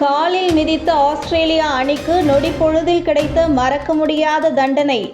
காலில் மிதித்த ஆஸ்திரேலியா அணிக்கு நொடி பொழுதில் கிடைத்த மறக்க முடியாத தண்டனை.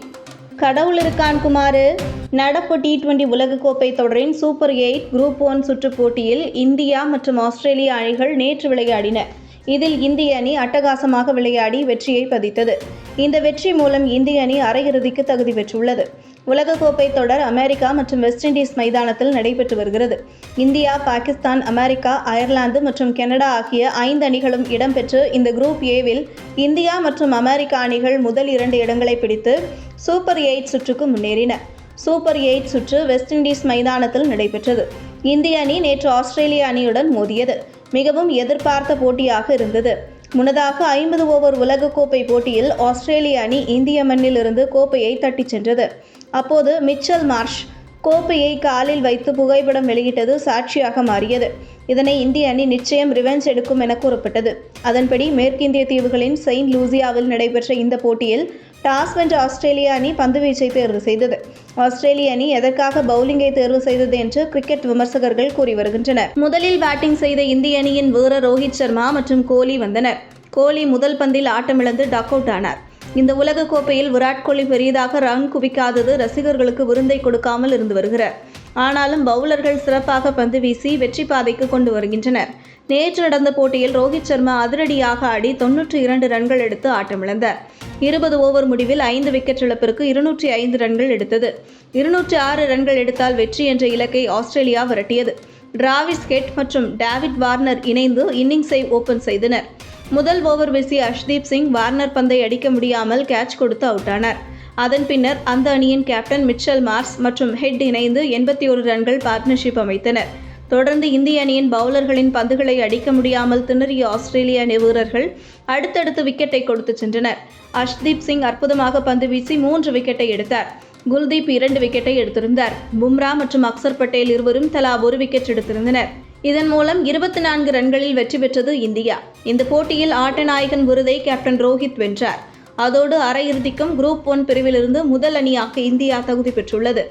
கடவுள் இருக்கான் குமாரு. நடப்பு டி டுவெண்டி உலகக்கோப்பை தொடரின் சூப்பர் எயிட் குரூப் ஒன் சுற்றுப் போட்டியில் இந்தியா மற்றும் ஆஸ்திரேலியா அணிகள் நேற்று விளையாடின. இதில் இந்திய அணி அட்டகாசமாக விளையாடி வெற்றியை பதித்தது. இந்த வெற்றி மூலம் இந்திய அணி அரையிறுதிக்கு தகுதி பெற்றுள்ளது. உலகக்கோப்பை தொடர் அமெரிக்கா மற்றும் வெஸ்ட் இண்டீஸ் மைதானத்தில் நடைபெற்று வருகிறது. இந்தியா பாகிஸ்தான் அமெரிக்கா அயர்லாந்து மற்றும் கனடா ஆகிய ஐந்து அணிகளும் இடம்பெற்று இந்த குரூப் ஏவில் இந்தியா மற்றும் அமெரிக்கா அணிகள் முதல் இரண்டு இடங்களை பிடித்து சூப்பர் எயிட் சுற்றுக்கு முன்னேறின. சூப்பர் எயிட் சுற்று வெஸ்ட் இண்டீஸ் மைதானத்தில் நடைபெற்றது. இந்திய அணி நேற்று ஆஸ்திரேலிய அணியுடன் மோதியது. மிகவும் எதிர்பார்த்த போட்டியாக இருந்தது. முன்னதாக ஐம்பது ஓவர் உலகக்கோப்பை போட்டியில் ஆஸ்திரேலிய அணி இந்திய மண்ணிலிருந்து கோப்பையை தட்டிச் சென்றது. அப்போது மிச்சல் மார்ஷ் கோப்பையை காலில் வைத்து புகைப்படம் வெளியிட்டது சாட்சியாக மாறியது. இதனை இந்திய அணி நிச்சயம் ரிவெஞ்ச் எடுக்கும் என கூறப்பட்டது. அதன்படி மேற்கிந்திய தீவுகளின் செயின்ட் லூசியாவில் நடைபெற்ற இந்த போட்டியில் டாஸ் வென்ற ஆஸ்திரேலிய அணி பந்துவீச்சை தேர்வு செய்தது. ஆஸ்திரேலிய அணி எதற்காக பவுலிங்கை தேர்வு செய்தது என்று கிரிக்கெட் விமர்சகர்கள் கூறி வருகின்றனர். முதலில் பேட்டிங் செய்த இந்திய அணியின் வீரர் ரோஹித் சர்மா மற்றும் கோலி வந்தனர். கோலி முதல் பந்தில் ஆட்டமிழந்து டக் அவுட் ஆனார். இந்த உலக கோப்பையில் விராட் கோலி பெரியதாக ரன் குவிக்காதது ரசிகர்களுக்கு விருந்தை கொடுக்காமல் இருந்து வருகிறார் ஆனாலும் பவுலர்கள் சிறப்பாக பந்து வீசி வெற்றி பாதைக்கு கொண்டு வருகின்றனர். நேற்று நடந்த போட்டியில் ரோஹித் சர்மா அதிரடியாக ஆடி தொன்னூற்றி இரண்டு ரன்கள் எடுத்து ஆட்டமிழந்தார். இருபது ஓவர் முடிவில் ஐந்து விக்கெட் இழப்பிற்கு இருநூற்றி ஐந்து ரன்கள் எடுத்தது. இருநூற்றி ஆறு ரன்கள் எடுத்தால் வெற்றி என்ற இலக்கை ஆஸ்திரேலியா விரட்டியது. டிராவிஸ் ஹெட் மற்றும் டேவிட் வார்னர் இணைந்து இன்னிங்ஸை ஓபன் செய்தனர். முதல் ஓவர் வீசிய அஷ்தீப் சிங் வார்னர் பந்தை அடிக்க முடியாமல் கேட்ச் கொடுத்து அவுட் ஆனார் அதன் பின்னர் அந்த அணியின் கேப்டன் மிச்சல் மார்ஸ் மற்றும் ஹெட் இணைந்து எண்பத்தி ஒரு ரன்கள் பார்ட்னர்ஷிப் அமைத்தனர். தொடர்ந்து இந்திய அணியின் பவுலர்களின் பந்துகளை அடிக்க முடியாமல் திணறிய ஆஸ்திரேலிய அணி வீரர்கள் அடுத்தடுத்து விக்கெட்டை கொடுத்து சென்றனர். அஷ்தீப் சிங் அற்புதமாக பந்து வீசி மூன்று விக்கெட்டை எடுத்தார். குல்தீப் இரண்டு விக்கெட்டை எடுத்திருந்தார். பும்ரா மற்றும் அக்சர் பட்டேல் இருவரும் தலா ஒரு விக்கெட் எடுத்திருந்தனர். இதன் மூலம் இருபத்தி நான்கு ரன்களில் வெற்றி பெற்றது இந்தியா. இந்த போட்டியில் ஆட்டநாயகன் விருதை கேப்டன் ரோஹித் வென்றார். அதோடு அரையிறுதிக்கும் குரூப் ஒன் பிரிவிலிருந்து முதல் அணியாக இந்தியா தகுதி பெற்றுள்ளது.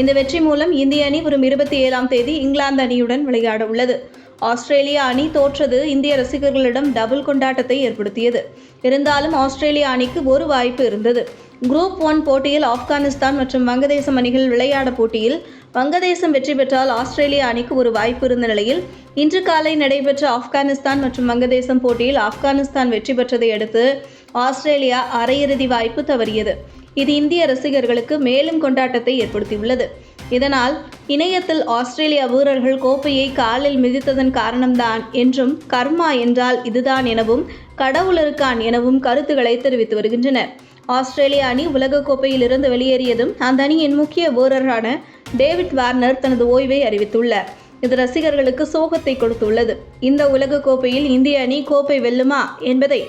இந்த வெற்றி மூலம் இந்திய அணி வரும் இருபத்தி ஏழாம் தேதி இங்கிலாந்து அணியுடன் விளையாட உள்ளது ஆஸ்திரேலியா அணி தோற்றது இந்திய ரசிகர்களிடம் டபுள் கொண்டாட்டத்தை ஏற்படுத்தியது. இருந்தாலும் ஆஸ்திரேலியா அணிக்கு ஒரு வாய்ப்பு இருந்தது. குரூப் ஒன் போட்டியில் ஆப்கானிஸ்தான் மற்றும் வங்கதேசம் அணிகள் விளையாட போட்டியில் வங்கதேசம் வெற்றி பெற்றால் ஆஸ்திரேலியா அணிக்கு ஒரு வாய்ப்பு இருந்த நிலையில் இன்று காலை நடைபெற்ற ஆப்கானிஸ்தான் மற்றும் வங்கதேசம் போட்டியில் ஆப்கானிஸ்தான் வெற்றி பெற்றதை அடுத்து ஆஸ்திரேலியா அரையிறுதி வாய்ப்பு தவறியது. இது இந்திய ரசிகர்களுக்கு மேலும் கொண்டாட்டத்தை ஏற்படுத்தியுள்ளது. இதனால் இணையத்தில் ஆஸ்திரேலிய வீரர்கள் கோப்பையை காலில் மிதித்ததன் காரணம்தான் என்றும் கர்மா என்றால் இதுதான் எனவும் கடவுள் இருக்கான் எனவும் கருத்துக்களை தெரிவித்து வருகின்றனர். ஆஸ்திரேலிய அணி உலகக்கோப்பையில் இருந்து வெளியேறியதும் அந்த அணியின் முக்கிய வீரரான டேவிட் வார்னர் தனது ஓய்வை அறிவித்துள்ளார். இது ரசிகர்களுக்கு சோகத்தை கொடுத்துள்ளது. இந்த உலகக்கோப்பையில் இந்திய அணி கோப்பை வெல்லுமா என்பதை